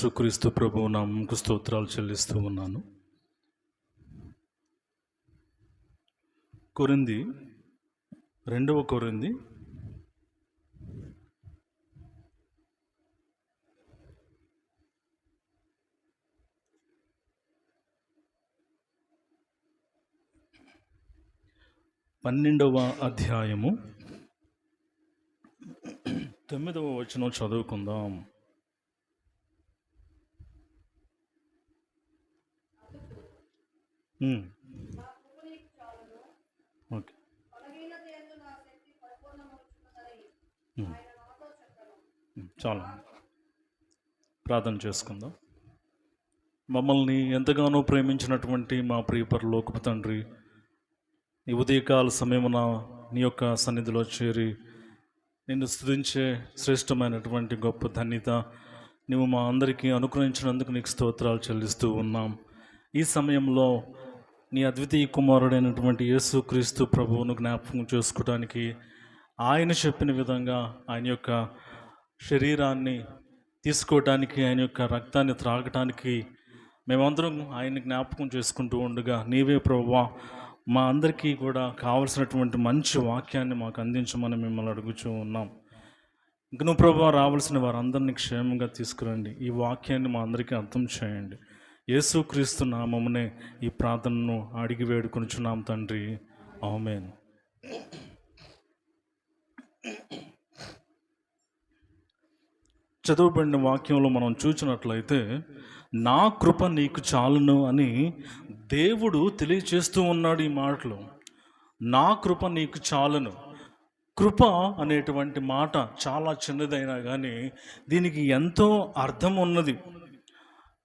యేసుక్రీస్తు ప్రభు నామకు స్తోత్రాలు చెల్లిస్తూ ఉన్నాను. కొరింది రెండవ కొరింది. పన్నెండవ అధ్యాయము. తొమ్మిదవ వచనం చదువుకుందాం. ఓకే. చాలా. ప్రార్థన చేసుకుందాం. మమ్మల్ని ఎంతగానో ప్రేమించినటువంటి మా ప్రియ పరలోకపు తండ్రి ఈ ఉదయకాల సమయమున నీ యొక్క సన్నిధిలో చేరి నిన్ను స్థుతించే శ్రేష్టమైనటువంటి గొప్ప ధన్యత నువ్వు మా అందరికీ అనుగ్రహించినందుకు నీకు స్తోత్రాలు చెల్లిస్తూ ఉన్నాం. ఈ సమయంలో నీ అద్వితీయ కుమారుడైనటువంటి యేసుక్రీస్తు ప్రభువును జ్ఞాపకం చేసుకోవడానికి ఆయన చెప్పిన విధంగా ఆయన యొక్క శరీరాన్ని తీసుకోవటానికి ఆయన యొక్క రక్తాన్ని త్రాగటానికి మేమందరం ఆయన జ్ఞాపకం చేసుకుంటూ ఉండగా నీవే ప్రభువా మా అందరికీ కూడా కావలసినటువంటి మంచి వాక్యాన్ని మాకు అందించమని మిమ్మల్ని అడుగుచూ ఉన్నాం. ఇంకను ప్రభావ ప్రభు రావాల్సిన వారందరినీ క్షేమంగా తీసుకురండి. ఈ వాక్యాన్ని మా అందరికీ అర్థం చేయండి. యేసుక్రీస్తు నామమునే ఈ ప్రార్థనను అడిగి వేడుకొనిచున్నాం తండ్రి. ఆమెన్. చదువుబడిన వాక్యంలో మనం చూసినట్లయితే నా కృప నీకు చాలును అని దేవుడు తెలియచేస్తూ ఉన్నాడు ఈ మాటలు. నా కృప నీకు చాలును. కృప అనేటువంటి మాట చాలా చిన్నదైనా కానీ దీనికి ఎంతో అర్థం ఉన్నది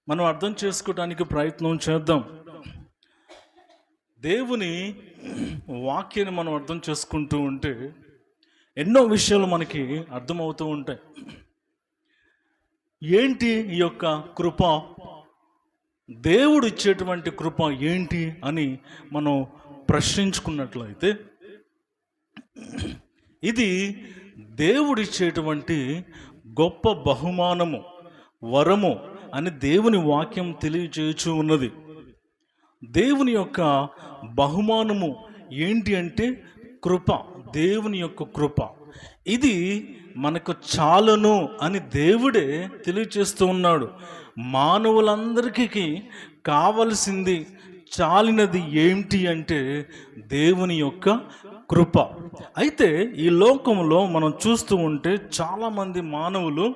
మనం అర్థం చేసుకోవడానికి ప్రయత్నం చేద్దాం. దేవుని వాక్యాన్ని మనం అర్థం చేసుకుంటూ ఉంటే ఎన్నో విషయాలు మనకి అర్థమవుతూ ఉంటాయి. ఏంటి ఈ యొక్క కృప? దేవుడు ఇచ్చేటువంటి కృప ఏంటి అని మనం ప్రశ్నించుకున్నట్లయితే ఇది దేవుడిచ్చేటువంటి గొప్ప బహుమానము వరము. అని దేవుని వాక్యం తెలియచేయచూ ఉన్నది. దేవుని యొక్క బహుమానము ఏంటి అంటే కృప దేవుని యొక్క కృప. ఇది మనకు చాలును అని దేవుడే తెలియచేస్తూ ఉన్నాడు. మానవులందరికీ కావలసింది చాలినది ఏంటి అంటే దేవుని యొక్క కృప. అయితే ఈ లోకంలో మనం చూస్తూ ఉంటే చాలామంది మానవులు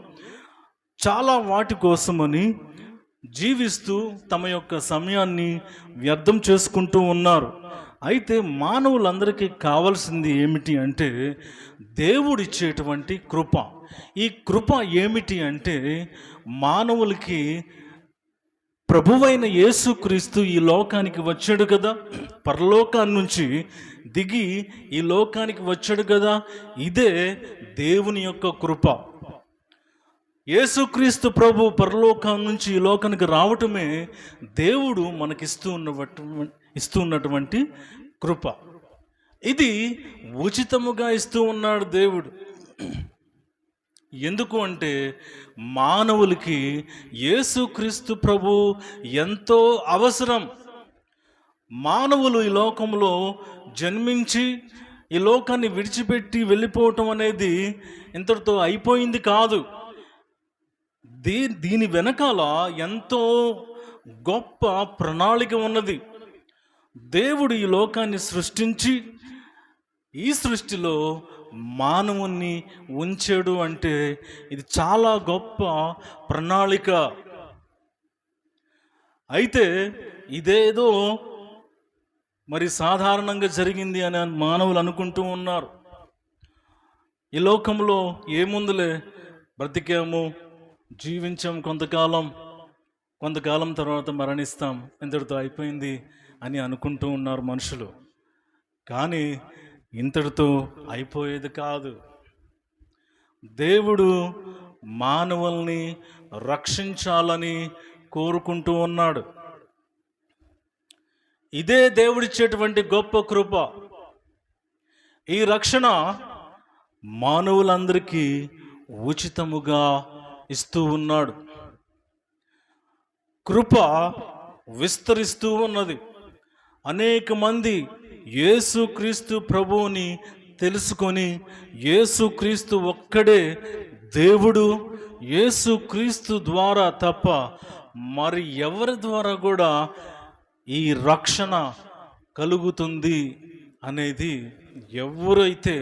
చాలా వాటి కోసమని జీవిస్తూ తమ యొక్క సమయాన్ని వ్యర్థం చేసుకుంటూ ఉన్నారు. అయితే మానవులందరికీ కావాల్సింది ఏమిటి అంటే దేవుడిచ్చేటువంటి కృప. ఈ కృప ఏమిటి అంటే మానవులకి ప్రభువైన యేసుక్రీస్తు ఈ లోకానికి వచ్చాడు కదా. పరలోకాన్ని నుంచి దిగి ఈ లోకానికి వచ్చాడు కదా. ఇదే దేవుని యొక్క కృప. యేసుక్రీస్తు ప్రభు పరలోకం నుంచి ఈ లోకానికి రావటమే దేవుడు మనకిస్తూ ఉన్నటువంటి ఇస్తూ ఉన్నటువంటి కృప. ఇది ఉచితముగా ఇస్తూ ఉన్నాడు దేవుడు. ఎందుకు అంటే మానవులకి యేసుక్రీస్తు ప్రభు ఎంతో అవసరం. మానవులు ఈ లోకంలో జన్మించి ఈ లోకాన్ని విడిచిపెట్టి వెళ్ళిపోవటం అనేది ఇంతటితో అయిపోయింది కాదు. దీ దీని వెనకాల ఎంతో గొప్ప ప్రణాళిక ఉన్నది. దేవుడు ఈ లోకాన్ని సృష్టించి ఈ సృష్టిలో మానవుణ్ణి ఉంచాడు అంటే ఇది చాలా గొప్ప ప్రణాళిక. అయితే ఇదేదో మరి సాధారణంగా జరిగింది అని మానవులు అనుకుంటూ ఉన్నారు. ఈ లోకంలో ఏముందులే? బ్రతికాము జీవించాం కొంతకాలం కొంతకాలం తర్వాత మరణిస్తాం. ఇంతటితో అయిపోయింది అని అనుకుంటూ ఉన్నారు మనుషులు. కానీ ఇంతటితో అయిపోయేది కాదు. దేవుడు మానవుల్ని రక్షించాలని కోరుకుంటూ ఉన్నాడు. ఇదే దేవుడిచ్చేటువంటి గొప్ప కృప. ఈ రక్షణ మానవులందరికీ ఉచితముగా ఇస్తూ ఉన్నాడు. కృప విస్తరిస్తూ ఉన్నది. అనేక మంది యేసుక్రీస్తు ప్రభువుని తెలుసుకొని యేసుక్రీస్తు ఒక్కడే దేవుడు యేసుక్రీస్తు ద్వారా తప్ప మరి ఎవరి ద్వారా కూడా ఈ రక్షణ కలుగుతుంది అనేది ఎవరైతే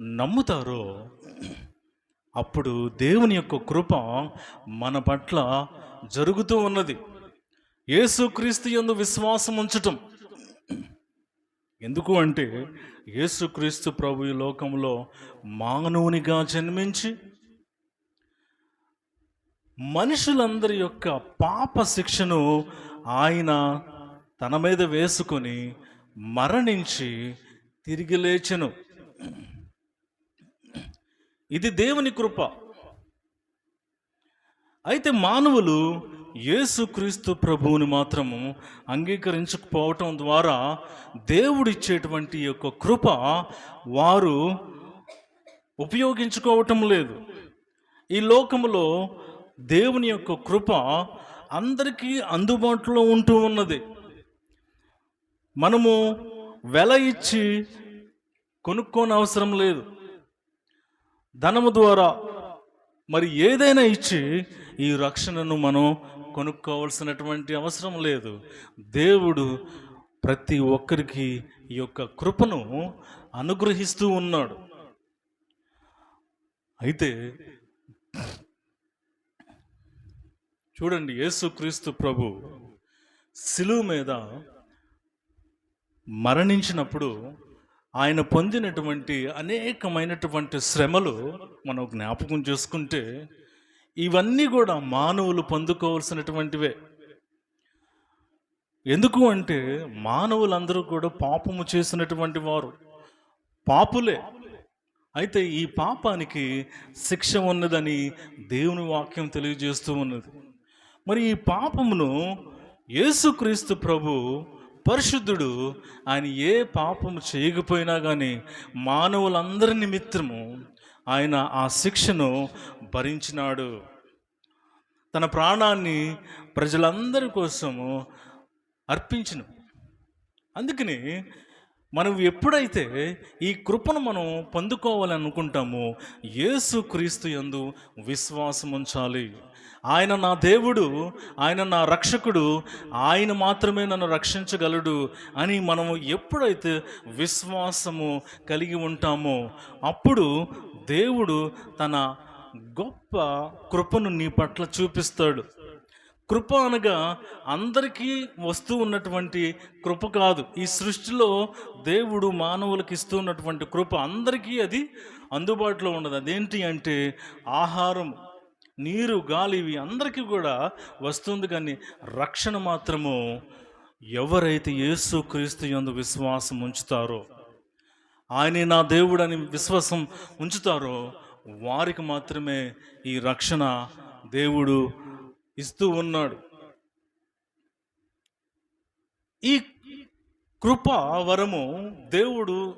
నమ్ముతారో అప్పుడు దేవుని యొక్క కృప మన పట్ల జరుగుతూ ఉన్నది. యేసుక్రీస్తు యందు విశ్వాసం ఉంచటం. ఎందుకు అంటే యేసుక్రీస్తు ప్రభు ఈ లోకంలో మానవునిగా జన్మించి మనుషులందరి యొక్క పాప శిక్షను ఆయన తన మీద వేసుకొని మరణించి తిరిగి లేచెను. ఇది దేవుని కృప. అయితే మానవులు యేసుక్రీస్తు ప్రభువుని మాత్రము అంగీకరించకపోవటం ద్వారా దేవుడిచ్చేటువంటి యొక్క కృప వారు ఉపయోగించుకోవటం లేదు. ఈ లోకములో దేవుని యొక్క కృప అందరికీ అందుబాటులో ఉంటూ ఉన్నది. మనము వెల ఇచ్చి కొనుక్కోని అవసరం లేదు. ధనము ద్వారా మరి ఏదైనా ఇచ్చి ఈ రక్షణను మనం కొనుక్కోవాల్సినటువంటి అవసరం లేదు. దేవుడు ప్రతి ఒక్కరికి ఈ యొక్క కృపను అనుగ్రహిస్తూ ఉన్నాడు. అయితే చూడండి యేసుక్రీస్తు ప్రభు సిలువు మీద మరణించినప్పుడు ఆయన పొందినటువంటి అనేకమైనటువంటి శ్రమలు మనం జ్ఞాపకం చేసుకుంటే ఇవన్నీ కూడా మానవులు పొందుకోవాల్సినటువంటివే. ఎందుకు అంటే మానవులందరూ కూడా పాపము చేసినటువంటి వారు. పాపులే. అయితే ఈ పాపానికి శిక్ష ఉన్నదని దేవుని వాక్యం తెలియజేస్తూ ఉన్నది. మరి ఈ పాపమును యేసుక్రీస్తు ప్రభు పరిశుద్ధుడు ఆయన ఏ పాపము చేయకపోయినా కానీ మానవులందరి నిమిత్తము ఆయన ఆ శిక్షను భరించినాడు. తన ప్రాణాన్ని ప్రజలందరి కోసము అర్పించను. అందుకని మనం ఎప్పుడైతే ఈ కృపను మనం పొందుకోవాలని అనుకుంటామో యేసు క్రీస్తు ఎందు విశ్వాసం ఉంచాలి ఆయన నా దేవుడు ఆయన నా రక్షకుడు ఆయన మాత్రమే నన్ను రక్షించగలడు అని మనము ఎప్పుడైతే విశ్వాసము కలిగి ఉంటామో అప్పుడు దేవుడు తన గొప్ప కృపను నీ పట్ల చూపిస్తాడు. కృప అనగా అందరికీ వస్తూ ఉన్నటువంటి కృప కాదు. ఈ సృష్టిలో దేవుడు మానవులకు ఇస్తూ ఉన్నటువంటి కృప అందరికీ అది అందుబాటులో ఉండదు. అదేంటి అంటే ఆహారం. నీరు గాలి ఇవి అందరికీ కూడా వస్తుంది కానీ రక్షణ మాత్రము ఎవరైతే యేసు క్రీస్తు ఎందు విశ్వాసం ఉంచుతారో ఆయనే నా దేవుడు అని విశ్వాసం ఉంచుతారో వారికి మాత్రమే ఈ రక్షణ దేవుడు ఇస్తూ ఉన్నాడు. ఈ కృప వరము దేవుడు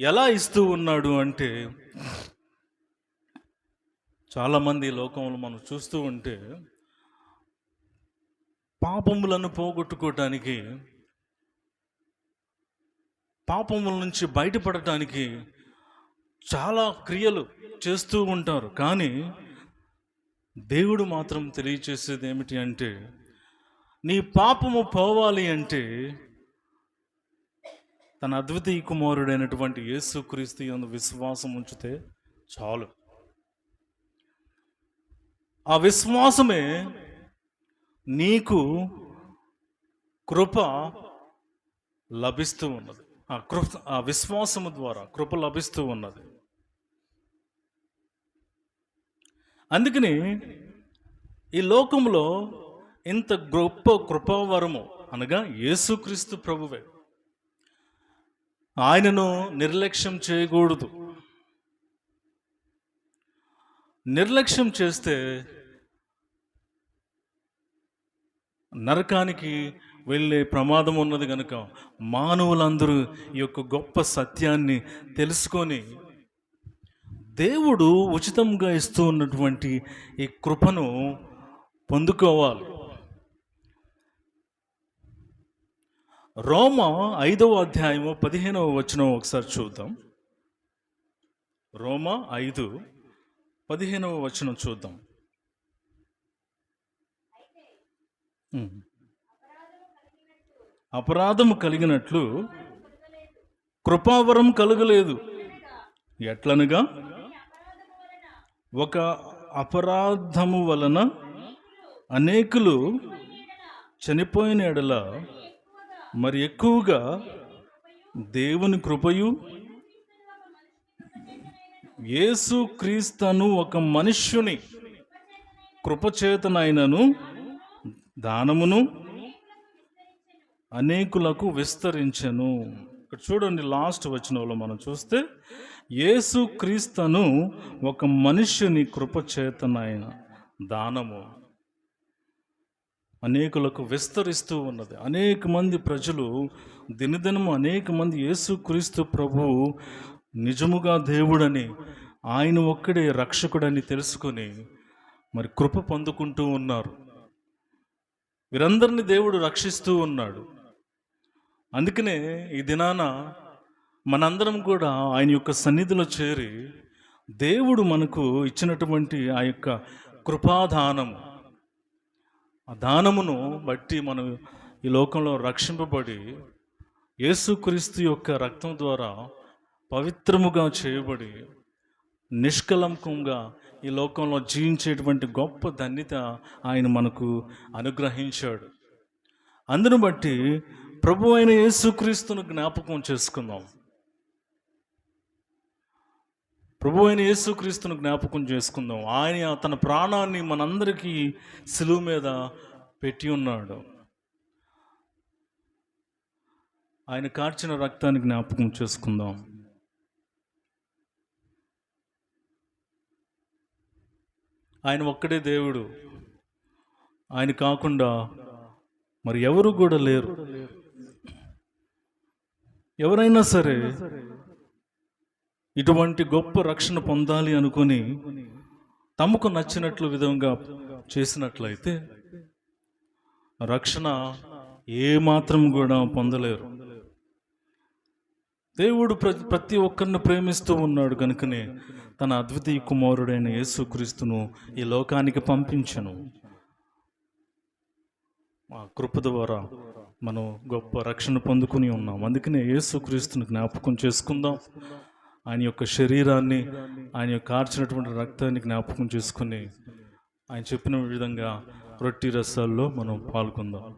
ఎలా ఇస్తూ ఉన్నాడు అంటే చాలామంది లోకంలో మనం చూస్తూ ఉంటే పాపములను పోగొట్టుకోవటానికి పాపముల నుంచి బయటపడటానికి చాలా క్రియలు చేస్తూ ఉంటారు. కానీ దేవుడు మాత్రం తెలియచేసేది ఏమిటి అంటే నీ పాపము పోవాలి అంటే తన అద్వితీయ కుమారుడైనటువంటి యేసుక్రీస్తు అందు విశ్వాసం ఉంచితే చాలు. ఆ విశ్వాసమే నీకు కృప లభిస్తూ ఉన్నది. ఆ కృప ఆ విశ్వాసము ద్వారా కృప లభిస్తూ ఉన్నది. అందుకని ఈ లోకంలో ఇంత గొప్ప కృపావరము అనగా యేసుక్రీస్తు ప్రభువే. ఆయనను నిర్లక్ష్యం చేయకూడదు. నిర్లక్ష్యం చేస్తే నరకానికి వెళ్ళే ప్రమాదం ఉన్నది కనుక మానవులందరూ ఈ యొక్క గొప్ప సత్యాన్ని తెలుసుకొని దేవుడు ఉచితంగా ఇస్తూ ఉన్నటువంటి ఈ కృపను పొందుకోవాలి. రోమ ఐదవ అధ్యాయము పదిహేనవ వచనం ఒకసారి చూద్దాం. రోమ ఐదు పదిహేనవ వచనం చూద్దాం. అపరాధము కలిగినట్లు కృపావరం కలగలేదు. ఎట్లనగా? ఒక అపరాధము వలన అనేకులు చనిపోయిన ఎడల మరి ఎక్కువగా దేవుని కృపయు యేసు క్రీస్తను ఒక మనుష్యుని కృపచేతనైనను దానమును అనేకులకు విస్తరించెను. ఇక్కడ చూడండి లాస్ట్ వచనంలో మనం చూస్తే యేసు క్రీస్తను ఒక మనుష్యుని కృపచేతనైన దానము అనేకులకు విస్తరిస్తూ ఉన్నది. అనేక మంది ప్రజలు దినదినము అనేక మంది యేసుక్రీస్తు ప్రభు నిజముగా దేవుడని ఆయన ఒక్కడే రక్షకుడని తెలుసుకొని మరి కృప పొందుకుంటూ ఉన్నారు. వీరందరినీ దేవుడు రక్షిస్తూ ఉన్నాడు. అందుకనే ఈ దినాన మనందరం కూడా ఆయన యొక్క సన్నిధిలో చేరి దేవుడు మనకు ఇచ్చినటువంటి ఆ యొక్క కృపాదానము ఆ దానమును బట్టి మనం ఈ లోకంలో రక్షింపబడి యేసుక్రీస్తు యొక్క రక్తం ద్వారా పవిత్రముగా చేయబడి నిష్కలంకంగా ఈ లోకంలో జీవించేటువంటి గొప్ప ధన్యత ఆయన మనకు అనుగ్రహించాడు. అందును బట్టి ప్రభు అయిన యేసుక్రీస్తును జ్ఞాపకం చేసుకుందాం. ప్రభు అయిన యేసుక్రీస్తును జ్ఞాపకం చేసుకుందాం. ఆయన తన ప్రాణాన్ని మనందరికీ సిలువ మీద పెట్టి ఉన్నాడు. ఆయన కార్చిన రక్తాన్ని జ్ఞాపకం చేసుకుందాం. ఆయన ఒక్కడే దేవుడు. ఆయన కాకుండా మరి ఎవరు కూడా లేరు. ఎవరైనా సరే ఇటువంటి గొప్ప రక్షణ పొందాలి అనుకొని తమకు నచ్చినట్లు విధంగా చేసినట్లయితే రక్షణ ఏమాత్రం కూడా పొందలేరు. దేవుడు ప్ర- ప్రతి ఒక్కరిని ప్రేమిస్తూ ఉన్నాడు కనుకనే తన అద్వితీయ కుమారుడైన యేసుక్రీస్తును ఈ లోకానికి పంపించను. మా కృప ద్వారా మనం గొప్ప రక్షణ పొందుకుని ఉన్నాం. అందుకనే యేసుక్రీస్తుని జ్ఞాపకం చేసుకుందాం. ఆయన యొక్క శరీరాన్ని ఆయన యొక్క కార్చినటువంటి రక్తాన్ని జ్ఞాపకం చేసుకుని ఆయన చెప్పిన విధంగా రొట్టి రసాల్లో మనం పాల్గొందాం.